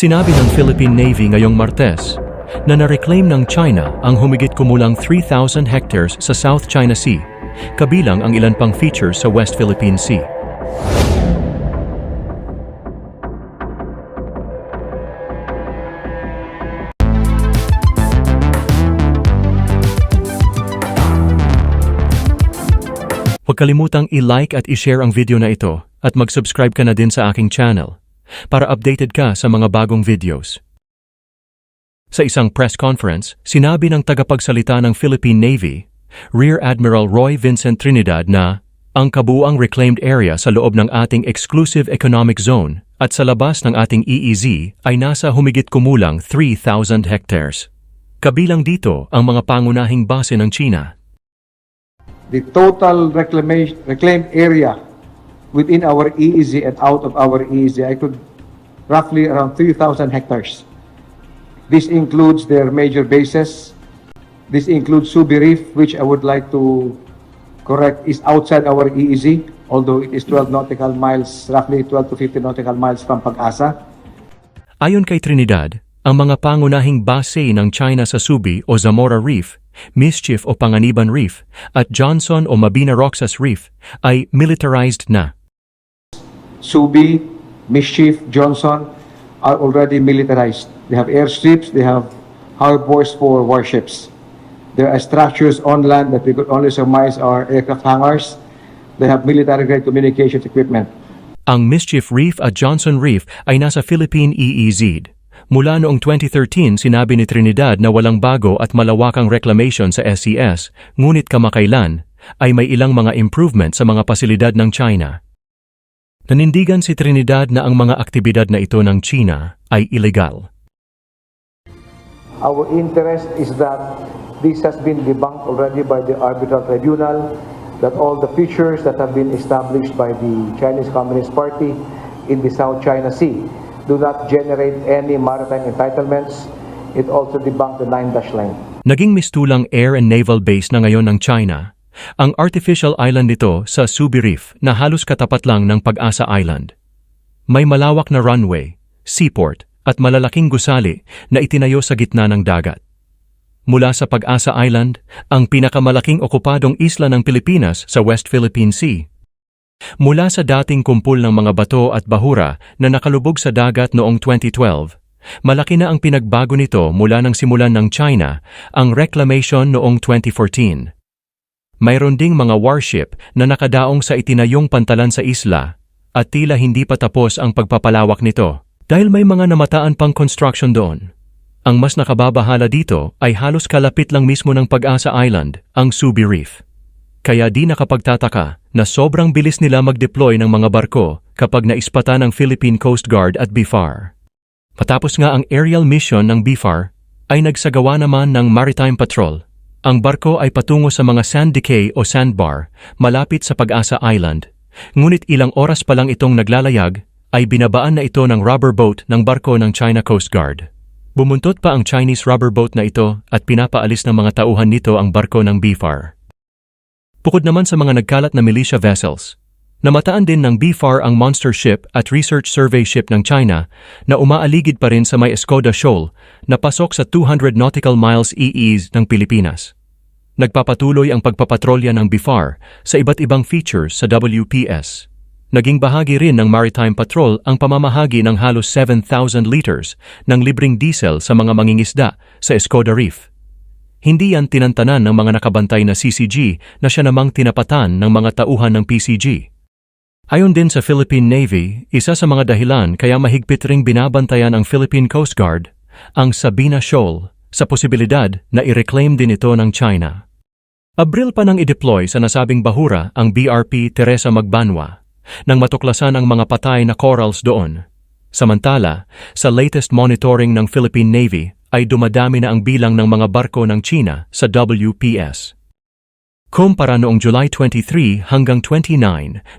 Sinabi ng Philippine Navy ngayong Martes na nareclaim ng China ang humigit kumulang 3,000 hectares sa South China Sea, kabilang ang ilan pang features sa West Philippine Sea. Kalimutang i-like at i-share ang video na ito at mag-subscribe ka na din sa aking channel para updated ka sa mga bagong videos. Sa isang press conference, sinabi ng tagapagsalita ng Philippine Navy, Rear Admiral Roy Vincent Trinidad na ang kabuuang reclaimed area sa loob ng ating exclusive economic zone at sa labas ng ating EEZ ay nasa humigit kumulang 3,000 hectares. Kabilang dito ang mga pangunahing base ng China the total reclamation, reclaimed area within our EEZ and out of our EEZ, I could roughly around 3,000 hectares. This includes their major bases. This includes Subi Reef, which I would like to correct is outside our EEZ, although it is 12 nautical miles, roughly 12 to 15 nautical miles from Pag-asa. Ayon kay Trinidad, ang mga pangunahing base ng China sa Subi o Zamora Reef, Mischief o Panganiban Reef, at Johnson o Mabina Roxas Reef ay militarized na. Subi, Mischief, Johnson are already militarized. They have airstrips, they have harbors for warships. There are structures on land that we could only surmise are aircraft hangars. They have military-grade communications equipment. Ang Mischief Reef at Johnson Reef ay nasa Philippine EEZ. Mula noong 2013, sinabi ni Trinidad na walang bago at malawakang reclamation sa SES, ngunit kamakailan ay may ilang mga improvement sa mga pasilidad ng China. Nanindigan si Trinidad na ang mga aktibidad na ito ng China ay illegal. Our interest is that this has been debunked already by the arbitral tribunal, that all the features that have been established by the Chinese Communist Party in the South China Sea do not generate any maritime entitlements. It also debunked the nine dash line. Naging mistulang air and naval base na ngayon ng China, ang artificial island nito sa Subi Reef na halos katapat lang ng Pag-asa Island. May malawak na runway, seaport, at malalaking gusali na itinayo sa gitna ng dagat. Mula sa Pag-asa Island, ang pinakamalaking okupadong isla ng Pilipinas sa West Philippine Sea. Mula sa dating kumpul ng mga bato at bahura na nakalubog sa dagat noong 2012, malaki na ang pinagbago nito mula nang simulan ng China ang reclamation noong 2014. Mayroon ding mga warship na nakadaong sa itinayong pantalan sa isla at tila hindi pa tapos ang pagpapalawak nito dahil may mga namataan pang construction doon. Ang mas nakababahala dito ay halos kalapit lang mismo ng Pag-asa Island, ang Subi Reef. Kaya di nakapagtataka na sobrang bilis nila mag-deploy ng mga barko kapag naispatan ng Philippine Coast Guard at BFAR. Matapos nga ang aerial mission ng BFAR, ay nagsagawa naman ng maritime patrol. Ang barko ay patungo sa mga sand decay o sandbar malapit sa Pag-asa Island. Ngunit ilang oras pa lang itong naglalayag ay binabaan na ito ng rubber boat ng barko ng China Coast Guard. Bumuntot pa ang Chinese rubber boat na ito at pinapaalis ng mga tauhan nito ang barko ng BFAR. Bukod naman sa mga nagkalat na militia vessels, namataan din ng BFAR ang monster ship at research survey ship ng China na umaaligid pa rin sa may Escoda Shoal na pasok sa 200 nautical miles EEZ ng Pilipinas. Nagpapatuloy ang pagpapatrolya ng BFAR sa iba't ibang features sa WPS. Naging bahagi rin ng Maritime Patrol ang pamamahagi ng halos 7,000 liters ng libreng diesel sa mga mangingisda sa Escoda Reef. Hindi yan tinantanan ng mga nakabantay na CCG na siya namang tinapatan ng mga tauhan ng PCG. Ayon din sa Philippine Navy, isa sa mga dahilan kaya mahigpit ring binabantayan ang Philippine Coast Guard ang Sabina Shoal sa posibilidad na i-reclaim din ito ng China. Abril pa nang i-deploy sa nasabing bahura ang BRP Teresa Magbanwa nang matuklasan ang mga patay na corals doon. Samantala, sa latest monitoring ng Philippine Navy ay dumadami na ang bilang ng mga barko ng China sa WPS. Kumpara noong July 23 hanggang 29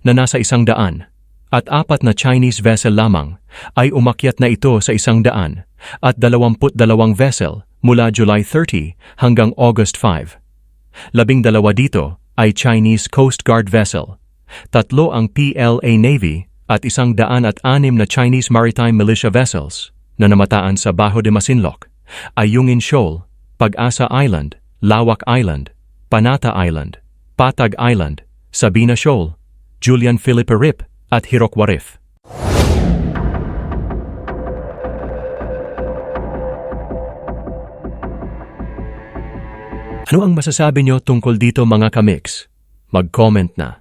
na nasa isang daan at apat na Chinese vessel lamang ay umakyat na ito sa isang daan at 22 vessel mula July 30 hanggang August 5. Labing dalawa dito ay Chinese Coast Guard vessel. Tatlo ang PLA Navy at isang daan at anim na Chinese Maritime Militia vessels na namataan sa Bajo de Masinloc, Ayungin Shoal, Pag-asa Island, Lawak Island, Panata Island, Patag Island, Sabina Shoal, Julian Philippe Rip at Hirokwa Reef. Ano ang masasabi nyo tungkol dito mga kamix? Mag-comment na.